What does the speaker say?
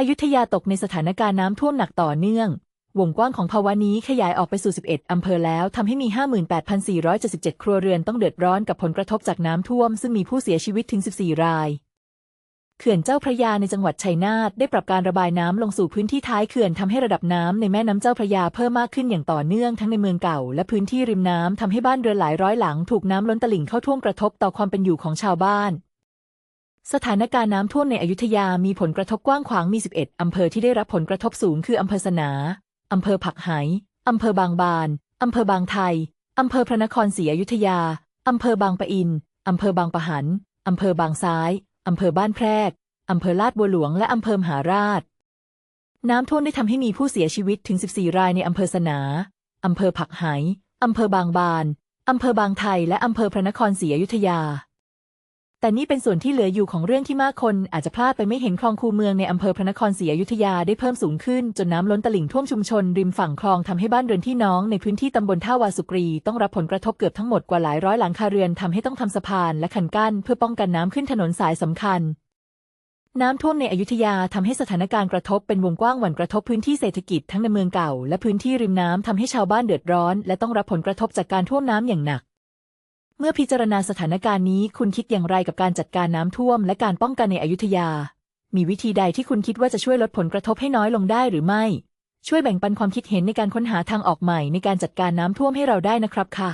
อยุธยาตกในสถานการณ์น้ำท่วมหนักต่อเนื่อง วงกว้างของภาวะนี้ขยายออกไปสู่ 11 อำเภอแล้วทำให้มี 58,477 ครัวเรือนต้องเดือดร้อนกับผลกระทบจากน้ำท่วม ซึ่งมีผู้เสียชีวิตถึง 14 รายเขื่อนเจ้าพระยาในจังหวัดชัยนาทได้ปรับการระบายน้ำลงสู่พื้นที่ท้ายเขื่อนทำให้ระดับน้ำในแม่น้ำเจ้าพระยาเพิ่มมากขึ้นอย่างต่อเนื่องทั้งในเมืองเก่า และพื้นที่ริมน้ำทำให้บ้านเรือนหลายร้อยหลัง ถูกน้ำล้นตลิ่งเข้าท่วมกระทบต่อความเป็นอยู่ของชาวบ้าน สถานการณ์น้ำท่วมในอยุธยามีผลกระทบกว้างขวางมี 11 อำเภอที่ได้รับผลกระทบสูงคืออำเภอสนา อำเภอผักไหอำเภอบางบาน อำเภอบางไทย อำเภอพระนครศรีอยุธยา อำเภอบางปะอิน อำเภอบางปะหัน อำเภอบางซ้าย อำเภอบ้านแพรก อำเภอลาดบัวหลวง และอำเภอมหาราช น้ำท่วมได้ทำให้มีผู้เสียชีวิตถึง 14 รายในอำเภอสนา อำเภอผักไหอำเภอบางบาน อำเภอบางไทย และอำเภอพระนครศรีอยุธยา แต่นี่เป็นส่วนที่เหลืออยู่ของเรื่องที่มากคน อาจจะพลาดไปไม่เห็นคลองคูเมืองในอำเภอพระนครศรีอยุธยาได้เพิ่มสูงขึ้น จนน้ำล้นตลิ่งท่วมชุมชน ริมฝั่งคลองทำให้บ้านเรือนที่น้องในพื้นที่ตำบลท่าวาสุกรี ต้องรับผลกระทบเกือบทั้งหมดกว่าหลายร้อยหลังคาเรือนทำให้ต้องทำสะพานและคันกั้นเพื่อป้องกันน้ำขึ้นถนนสายสำคัญ น้ำท่วมในอยุธยาทำให้สถานการณ์กระทบเป็นวงกว้างหวั่นกระทบพื้นที่เศรษฐกิจทั้งในเมืองเก่า และพื้นที่ริมน้ำทำให้ชาวบ้านเดือดร้อน และต้องรับผลกระทบจากการท่วมน้ำอย่างหนัก เมื่อพิจารณาสถานการณ์นี้ คุณคิดอย่างไรกับการจัดการน้ำท่วม และการป้องกันในอยุธยา มีวิธีใดที่คุณคิดว่าจะช่วยลดผลกระทบให้น้อยลงได้หรือไม่ ช่วยแบ่งปันความคิดเห็นในการค้นหาทางออกใหม่ในการจัดการน้ำท่วมให้เราได้นะครับค่ะ